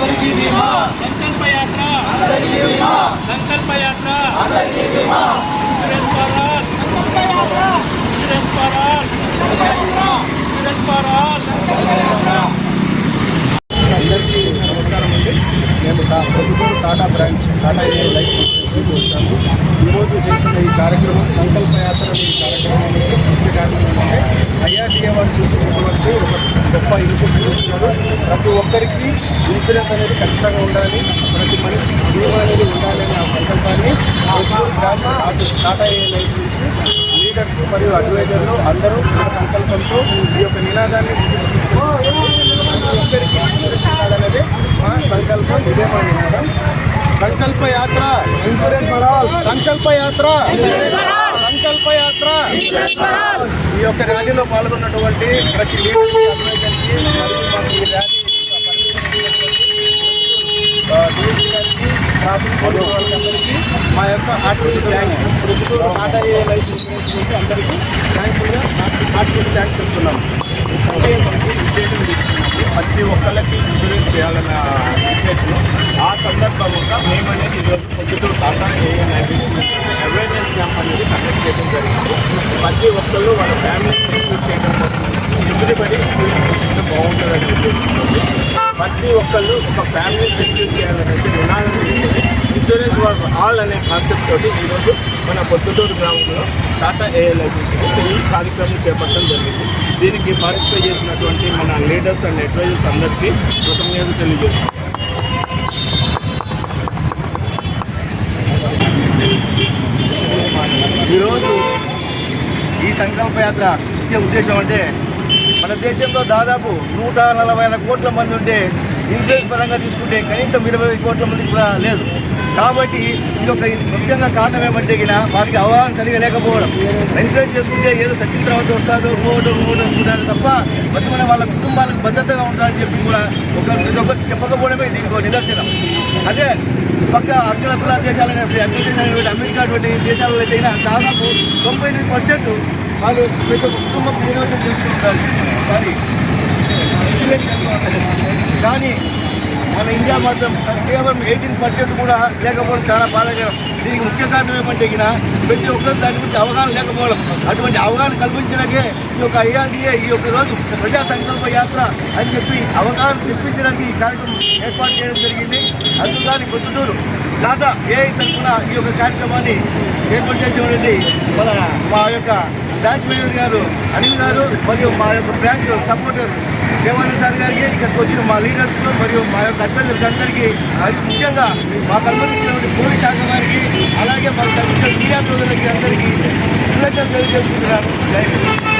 అందరికీ బీమా. సంకల్ప యాత్ర అందరికీ బీమా. సంకల్ప యాత్ర అందరికీ బీమా. Insurance for all Sankalpa Yatra insurance for all insurance for all అందరికీ నమస్కారం అండి. మేము ప్రభుత్వం Tata branch Tata A life వచ్చాము ఈరోజు చేసిన ఈ కార్యక్రమం సంకల్ప యాత్ర ఈ కార్యక్రమానికి ముఖ్య కారణం ఏంటంటే ఐఆర్టీఏ వారు చూసుకున్నటువంటి గొప్ప ఇనిషియేటివ్ చూస్తున్నారు ప్రతి ఒక్కరికి ఇన్సూరెన్స్ అనేది ఖచ్చితంగా ఉండాలి ప్రతి మనిషి బీమా అనేది ఉండాలనే ఆ సంకల్పాన్ని టాటా- టాటా నుంచి లీడర్స్ మరియు అడ్వైజర్లు అందరూ ఆ సంకల్పంతో ఈ యొక్క నినాదాన్ని ప్రతి ఒక్కరికి ఇన్సూరెన్స్ ఉండాలనేది మా సంకల్పం ఇదే మా నినాదం. సంకల్ప యాత్ర ఇన్సూరెన్స్ సంకల్ప యాత్ర. సంకల్పయాత్ర ఈ యొక్క ర్యాలీలో పాల్గొన్నటువంటి ప్రతి ట్రాఫిక్ వాళ్ళకందరికీ మా యొక్క heartful thanks Proddatur Tata life insurance నుంచి అందరికీ థ్యాంక్ఫుల్గా హార్ట్ఫుల్ థ్యాంక్స్ చెప్తున్నాం అంటే మనకి ప్రతి ఒక్కళ్ళకి ఇన్సూరెన్స్ చేయాలన్న ఉద్దేశం ఆ సందర్భంగా మేమనేది ఈరోజు Proddatur Tata A life insurance awareness camp అనేది కండక్ట్ చేయడం జరిగింది. ప్రతి ఒక్కళ్ళు వాళ్ళ ఫ్యామిలీని ఇన్సూర్ చేయడం కోసం ఎవ్రీబడి బాగుంటుందని ప్రతి ఒక్కళ్ళు ఒక ఫ్యామిలీ సెక్యూర్ చేయాలనేసి నినాదం తీసుకొని ఇన్సూరెన్స్ ఫర్ ఆల్ అనే కాన్సెప్ట్ తోటి ఈరోజు మన పొద్దుటూరు గ్రామంలో టాటా ఏఎల్ఐసి ఈ కార్యక్రమం చేపట్టడం జరిగింది. దీనికి పార్టిసిపేట్ చేసినటువంటి మన లీడర్స్ అండ్ అడ్వైజర్స్ అందరికీ కృతజ్ఞతలు తెలియజేస్తున్నాం. సంకల్ప యాత్ర ముఖ్య ఉద్దేశం అంటే మన దేశంలో దాదాపు నూట నలభై కోట్ల మంది ఉంటే ఇన్సూరెన్స్ పరంగా తీసుకుంటే కనీసం ఇరవై కోట్ల మంది కూడా లేదు. కాబట్టి ఇది ఒక ముఖ్యంగా కారణం ఏమంటే వారికి అవగాహన సరిగా లేకపోవడం. ఇన్సూరెన్స్ చేసుకుంటే ఏదో సచిన్ తర్వాత వస్తాదో ఇంకోటి రోడ్డు అనుకుంటారు తప్ప బతుకునే వాళ్ళ కుటుంబాలకు భద్రతగా ఉండాలని చెప్పి కూడా ఒక ప్రతి చెప్పకపోవడమే దీనికి ఒక నిదర్శనం. అదే పక్క అగ్రకుల దేశాలైన అగ్రదేశాలైన అమెరికా వంటి దేశాలు అయితే దాదాపు తొంభై ఎనిమిది పర్సెంట్ వాళ్ళు ప్రతి ఒక్క కుటుంబం యూనివర్సిటీ చేసుకుంటారు సారీ కానీ మన ఇండియా మాత్రం కేవలం ఎయిటీన్ పర్సెంట్ కూడా లేకపోవడం చాలా బాధాకరం. దీనికి ముఖ్య కారణం ఏమంటే ఇక ప్రతి ఒక్కరు దాని గురించి అవగాహన లేకపోవడం. అటువంటి అవగాహన కల్పించడానికే ఈ యొక్క ఐఆర్డీఏ ఈ యొక్క రోజు ప్రజా సంకల్ప యాత్ర అని చెప్పి అవగాహన తెప్పించడానికి ఈ కార్యక్రమం ఏర్పాటు చేయడం జరిగింది. అందుకని పొద్దుటూరు టాటా ఏ తరఫున ఈ యొక్క కార్యక్రమాన్ని ఏర్పాటు చేసేవాడండి. మన మా యొక్క బ్రాంచ్ మేనేజర్ గారు అనిల్ గారు మరియు మా యొక్క బ్రాంచ్ సపోర్టర్ దేవానంద్ సార్ గారికి ఇక్కడికి వచ్చిన మా లీడర్స్ మరియు మా యొక్క అడ్వైజర్స్ అందరికీ ముఖ్యంగా మా కల్పించినటువంటి పోలీస్ శాఖ వారికి అలాగే మా కల్పించిన మీడియా సోదరులకి అందరికీ కృతజ్ఞతలు తెలియజేసుకుంటున్నాను.